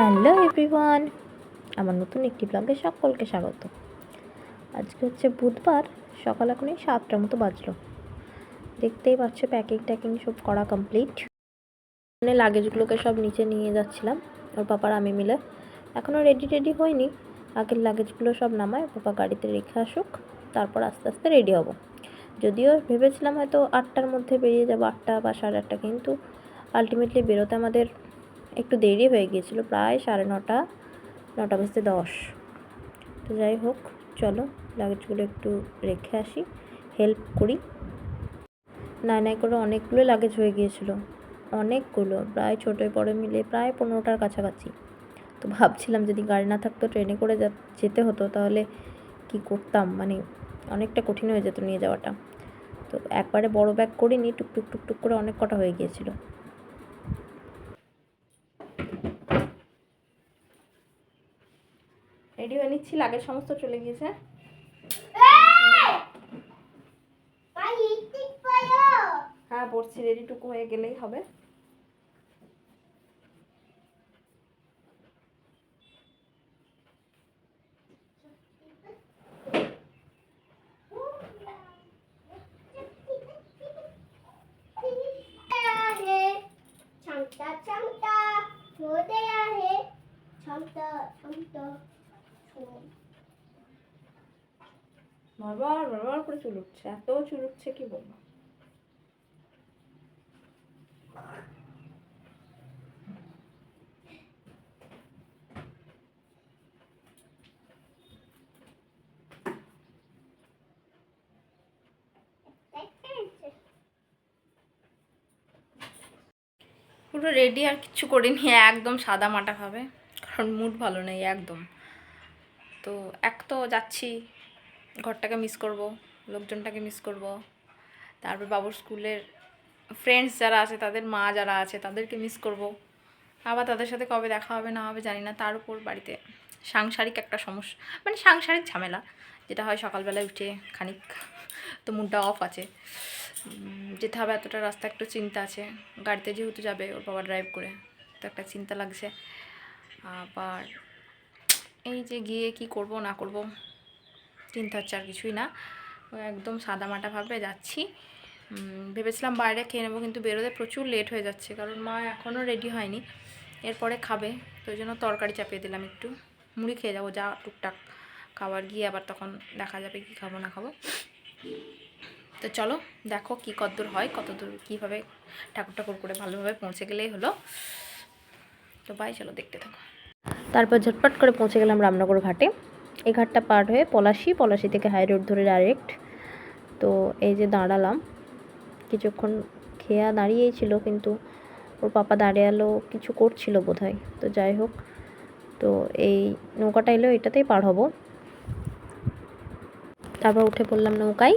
Hello everyone, আমার নতুন একটি ব্লগে সকলকে স্বাগত। আজকে হচ্ছে বুধবার, সকাল এখনই সাতটার মতো বাজলো। দেখতেই পাচ্ছ প্যাকিং ট্যাকিং সব করা কমপ্লিট মানে লাগেজগুলোকে সব নিচে নিয়ে যাচ্ছিলাম, ওর পাপার আমি মিলে। এখনও রেডি টেডি হয়নি। আগের লাগেজগুলো সব নামায়, পাপা গাড়িতে রেখে আসুক, তারপর আস্তে আস্তে রেডি হব। যদিও ভেবেছিলাম হয়তো আটটার মধ্যে বেরিয়ে যাব, আটটা বা সাড়ে আটটা, কিন্তু আলটিমেটলি বেরোতে আমাদের একটু দেরি হয়ে গিয়েছিল, প্রায় সাড়ে নটা নটা বাজতে দশ। তো যাই হোক, চলো লাগেজগুলো একটু রেখে আসি হেল্প করি। নাই নাই করে অনেকগুলো লাগেজ হয়ে গিয়েছিল, অনেকগুলো, প্রায় ছোটোয় বড়ো মিলে প্রায় পনেরোটার কাছাকাছি। তো ভাবছিলাম যদি গাড়ি না থাকতো, ট্রেনে করে যেতে হতো, তাহলে কি করতাম? মানে অনেকটা কঠিন হয়ে যেত নিয়ে যাওয়াটা। তো একবারে বড় ব্যাগ করিনি, টুকটুক টুকটুক করে অনেক কটা হয়ে গিয়েছিল। রেডি হয়ে নিচ্ছি লাগে সমস্ত চলে গিয়েছে। হ্যাঁ পড়ছি রেডিটুকু হয়ে গেলেই হবে। चमता चमता বারবার বারবার করে চুল উঠছে, এত চুল উঠছে কি বলব? পুরো রেডি আর কিচ্ছু করিনি, একদম সাদা মাটা খাবে, কারণ মুড ভালো নেই, একদম। তো এক তো যাচ্ছি, ঘরটাকে মিস করব, লোকজনটাকে মিস করব। তারপর বাবুর স্কুলের ফ্রেন্ডস যারা আছে, তাদের মা যারা আছে, তাদেরকে মিস করব। আবার তাদের সাথে কবে দেখা হবে, না হবে জানি না, তার উপর বাড়িতে সাংসারিক একটা সমস্যা মানে সাংসারিক ঝামেলা, যেটা হয় সকালবেলায় উঠে খানিক, তো মুডটা অফ আছে। যেতে হবে এতটা রাস্তা, একটু চিন্তা আছে। গাড়িতে যেহেতু যাবে, ওর বাবা ড্রাইভ করে, তো একটা চিন্তা লাগছে। আবার এই যে গিয়ে কি করব, না করব, চিন্তা হচ্ছে আর কিছুই না। একদম সাদামাটাভাবে যাচ্ছি। ভেবেছিলাম বাইরে খেয়ে নেব কিন্তু বেরোতে প্রচুর লেট হয়ে যাচ্ছে, কারণ মা এখনও রেডি হয়নি। এরপরে খাবে, তো ওই জন্য তরকারি চাপিয়ে দিলাম একটু। মুড়ি খেয়ে যাব, যা টুকটাক খাবার গিয়ে আবার তখন দেখা যাবে কি খাব, না খাব। তো চলো, দেখো কি কতদূর হয়, কতদূর কীভাবে ঠাকুর ঠাকুর করে ভালোভাবে পৌঁছে গেলেই হলো। তো বাই চলো দেখতে থাকো। তারপর ঝটপট করে পৌঁছে গেলাম রামনগর ঘাটে। এই ঘাটটা পার হয়ে পলাশি পলাশি থেকে হাই রোড ধরে ডাইরেক্ট তো এই যে দাঁড়ালাম। কিছুক্ষণ খেয়া দাঁড়িয়েই ছিল কিন্তু ওর পাপা দাঁড়িয়ালো, কিছু করছিল বোধহয়। তো যাই হোক, তো এই নৌকাটা এলো, এটাতেই পার হব। তারপর উঠে পড়লাম নৌকায়।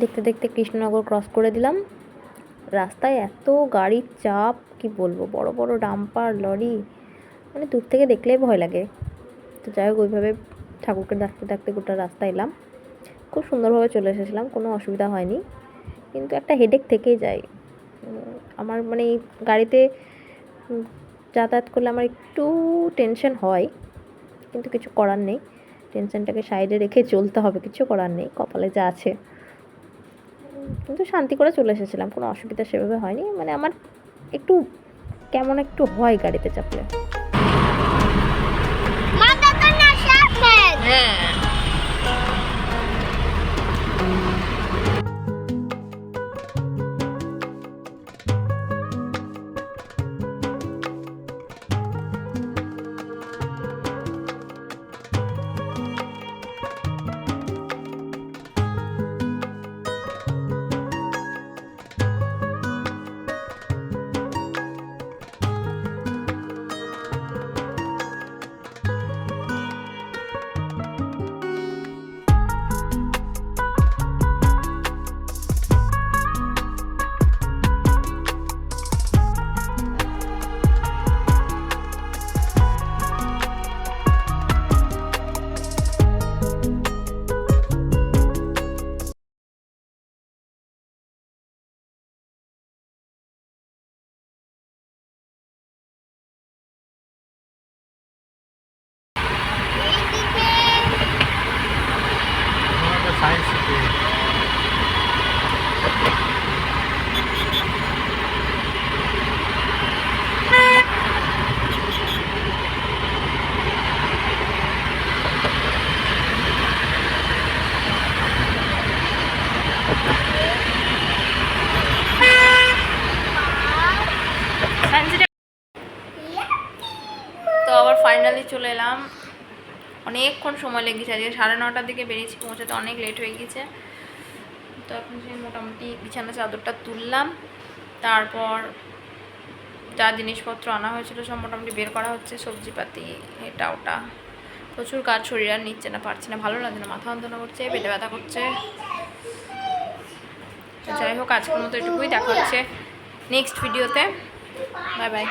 দেখতে দেখতে কৃষ্ণনগর ক্রস করে দিলাম। রাস্তায় এত গাড়ির চাপ, কি বলব? বড় বড় ডাম্পার, লরি মানে দূর থেকে দেখলেই ভয় লাগে। তো যাই হোক, ওইভাবে ঠাকুরকে ডাকতে ডাকতে গোটা রাস্তা এলাম। খুব সুন্দরভাবে চলে এসেছিলাম, কোনো অসুবিধা হয়নি। কিন্তু একটা হেডেক থেকেই যায় আমার মানে গাড়িতে যাতায়াত করলে আমার একটু টেনশন হয়, কিন্তু কিছু করার নেই। টেনশনটাকে সাইডে রেখে চলতে হবে কিছু করার নেই কপালে যা আছে। কিন্তু শান্তি করে চলে এসেছিলাম কোনো অসুবিধা সেভাবে হয়নি মানে আমার একটু কেমন একটু হয় গাড়িতে চাপলে। হ্যাঁ। ফাইনালি চলে এলাম। অনেকক্ষণ সময় লেগেছে আজকে, সাড়ে নটার দিকে বেরিয়েছি, পৌঁছাতে অনেক লেট হয়ে গেছে। তো এখন সেই মোটামুটি বিছানা চাদরটা তুললাম, তারপর যা জিনিসপত্র আনা হয়েছিল সব মোটামুটি বের করা হচ্ছে, সবজিপাতি, এটা, ওটা। প্রচুর কাজ শরীর আর নিচ্ছে না, পারছি না, ভালো লাগছে না, মাথা যন্ত্রণা করছে, পেটে ব্যথা করছে। যাই হোক, আজকের মতো এটুকুই, দেখা হচ্ছে নেক্সট ভিডিওতে বাই বাই